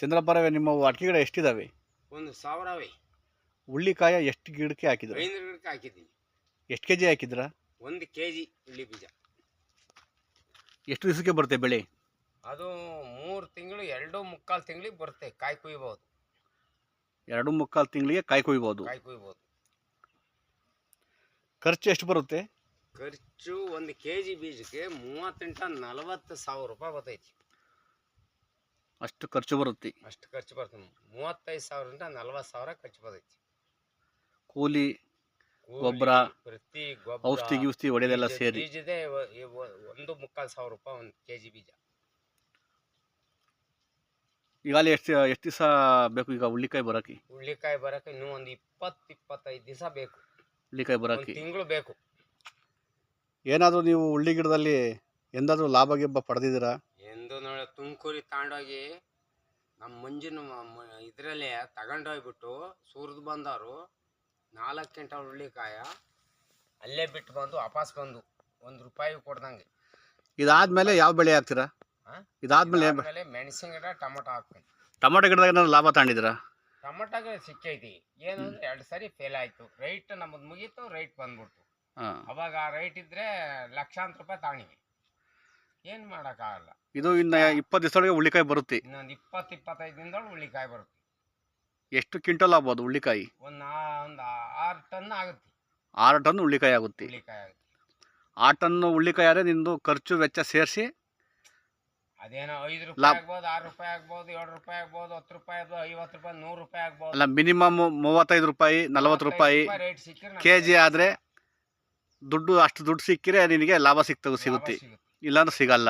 ಚಂದ್ರಪ್ಪರವೇ ನಿಮ್ಮ ಅಡಿಕೆ ಗಿಡ ಎಷ್ಟಿದಾವೆ? ಒಂದು ಸಾವಿರವೇ. ಹುಳ್ಳಿಕಾಯ ಎಷ್ಟು ಗಿಡಕ್ಕೆ ಹಾಕಿದ್ರು? ಐನೂರು ಗಿಡಕ್ಕೆ ಹಾಕಿದ್ದೀನಿ. ಎಷ್ಟು ಕೆ ಜಿ ಹಾಕಿದ್ರ? ಒಂದು ಕೆ ಜಿ ಉಳ್ಳಿ ಬೀಜ. ಎಷ್ಟು ದಿವಸಕ್ಕೆ ಬರುತ್ತೆ ಬೆಳೆ? ಅದು ಮೂರು ತಿಂಗಳು ಎರಡು ಮುಕ್ಕಾಲು ತಿಂಗಳಿಗೆ ಬರುತ್ತೆ ಕಾಯಿ ಕುಯ್ಬೋದು. ಎರಡು ಮುಕ್ಕಾಲು ತಿಂಗಳಿಗೆ ಕಾಯಿ ಕೊಯ್ಬೋದು. ಕಾಯಿ ಕುಯ್ಬೋದು. ಖರ್ಚು ಎಷ್ಟು ಬರುತ್ತೆ? ಖರ್ಚು ಒಂದು ಕೆ ಜಿ ಬೀಜಕ್ಕೆ ಮೂವತ್ತೆಂಟ ನಲವತ್ತು ಸಾವಿರ ರೂಪಾಯಿ ಬರ್ತೈತಿ. ಅಷ್ಟು ಖರ್ಚು ಬರುತ್ತೆ. ಅಷ್ಟು ಖರ್ಚು ಬರ್ತದೆ ಮೂವತ್ತೈದು ಸಾವಿರದಿಂದ ನಲ್ವತ್ತು ಸಾವಿರ ಖರ್ಚು ಬರ್ತೈತಿ. ಕೂಲಿ ಕೂಲಿ, ಗೊಬ್ಬರ, ಪ್ರತಿ ಗೊಬ್ಬರ ಔಷಧಿ ಗಿಷಧಿ ಹೊಡೆಯೋದೆಲ್ಲ ಬೀಜ- ಸೇರಿ. ಬೀಜದೇ ಒ- ಇ- ಒ- ಒಂದು ಮುಕ್ಕಾಲು ಸಾವಿರ ರೂಪಾಯಿ ಒಂದು ಕೆ ಜಿ ಬೀಜ ಈಗಾಗಲೇ ಎಷ್ಟು ಎಷ್ಟು ದಿವಸ ಬೇಕು ಈಗ ಹುಳ್ಳಿಕಾಯಿ ಬರೋಕ್ಕೆ ಹುಳ್ಳಿಕಾಯಿ ಬರಕ್ಕೆ ಇನ್ನೂ ಒಂದು ಇಪ್ಪತ್ತು ಇಪ್ಪತ್ತೈದು ದಿವಸ ಬೇಕು. ಹುಳ್ಳಿಕಾಯಿ ಒಂದು ಬರೋಕ್ಕೆ ತಿಂಗಳು ಬೇಕು. ಏನಾದರೂ ನೀವು ಹುಳ್ಳಿ ಗಿಡದಲ್ಲಿ ಎಂದಾದರೂ ಲಾಭ ಗಿಬ್ಬ ಪಡೆದಿದ್ದೀರಾ? ತುಮಕೂರಿಗೆ ತಗೊಂಡೋಗಿ ನಮ್ಮ ಮಂಜಿನ ಇದರಲ್ಲೇ ತಗೊಂಡೋಗ್ಬಿಟ್ಟು ಸುರಿದು ಬಂದವರು ನಾಲ್ಕು ಕ್ವಿಂಟಲ್ ಹುರುಳಿಕಾಯ ಅಲ್ಲೇ ಬಿಟ್ಟು ಬಂದು ವಾಪಸ್ ಬಂದು ಒಂದು ರೂಪಾಯಿ ಕೊಡ್ದಂಗೆ. ಇದಾದ್ಮೇಲೆ ಯಾವ ಬೆಳೆ ಹಾಕ್ತೀರಾ? ಇದಾದ್ಮೇಲೆ ಆಮೇಲೆ ಮೆಣಸಿನ ಗಿಡ ಟೊಮೊಟೊ ಹಾಕ್ತೀನಿ ಟೊಮೊಟೊ ಗಿಡದಾಗ ಏನಾದ್ರು ಲಾಭ ತಗೊಂಡಿದ್ದೀರಾ? ಟೊಮೊಟೊಗೆ ಸಿಕ್ಕೈತಿ. ಏನು ಅಂದ್ರೆ ಎರಡು ಸರಿ ಫೇಲ್ ಆಯ್ತು. ರೈಟ್ ನಮ್ಮದು ಮುಗೀತು ರೈಟ್ ಬಂದ್ಬಿಡ್ತು. ಅವಾಗ ಆ ರೈಟ್ ಇದ್ರೆ ಲಕ್ಷಾಂತರ ರೂಪಾಯಿ ತಗೊಂಡಿವಿ ಏನು ಮಾಡೋಕ್ಕಾಗಲ್ಲ. ಇದು ಇನ್ನು ಇಪ್ಪತ್ತು ದಿವಸದೊಳಗೆ ಹುಳ್ಳಿಕಾಯಿ ಬರುತ್ತೆ. ಇನ್ನೊಂದು ಇಪ್ಪತ್ತು ಇಪ್ಪತ್ತೈದು ದಿನದೊಳಗೆ ಹುಳ್ಳಿಕಾಯಿ ಬರುತ್ತೆ. ಎಷ್ಟು ಕ್ವಿಂಟಲ್ ಆಗ್ಬೋದು ಹುಳ್ಳಿಕಾಯಿ? ಒಂದು ಒಂದು ಆರು ಟನ್ ಆಗುತ್ತೆ. ಆರು ಟನ್ ಹುಳ್ಳಿಕಾಯಿ ಆಗುತ್ತೆ. ಹುಳ್ಳಿಕಾಯಿ ಆಗುತ್ತೆ. ಆ ಟನ್ನು ಹುಳ್ಳಿಕಾಯಿ ಆದರೆ ನಿಮ್ಮದು ಖರ್ಚು ವೆಚ್ಚ ಸೇರಿಸಿ ಅದೇನೋ ಐದು ರೂಪಾಯಿ ಲಾಭ. ಆಗ್ಬೋದು ಆರು ರೂಪಾಯಿ ಆಗ್ಬೋದು ಏಳು ರೂಪಾಯಿ ಆಗ್ಬೋದು ಹತ್ತು ರೂಪಾಯಿ ಆಗ್ಬೋದು ಐವತ್ತು ರೂಪಾಯಿ ನೂರು ರೂಪಾಯಿ ಆಗ್ಬೋದು. ಅಲ್ಲ ಮಿನಿಮಮ್ ಮೂವತ್ತೈದು ರೂಪಾಯಿ ನಲವತ್ತು ರೂಪಾಯಿ ರೇಟ್ ಸಿಕ್ಕಿದ್ರೆ ಕೆ ಜಿ ಆದರೆ ದುಡ್ಡು ಅಷ್ಟು ದುಡ್ಡು ಸಿಕ್ಕಿರೆ ನಿನಗೆ ಲಾಭ ಸಿಗ್ತದೆ ಸಿಗುತ್ತೆ. ಸಿಗುತ್ತೆ. ಇಲ್ಲಾಂದ್ರೆ ಸಿಗಲ್ಲ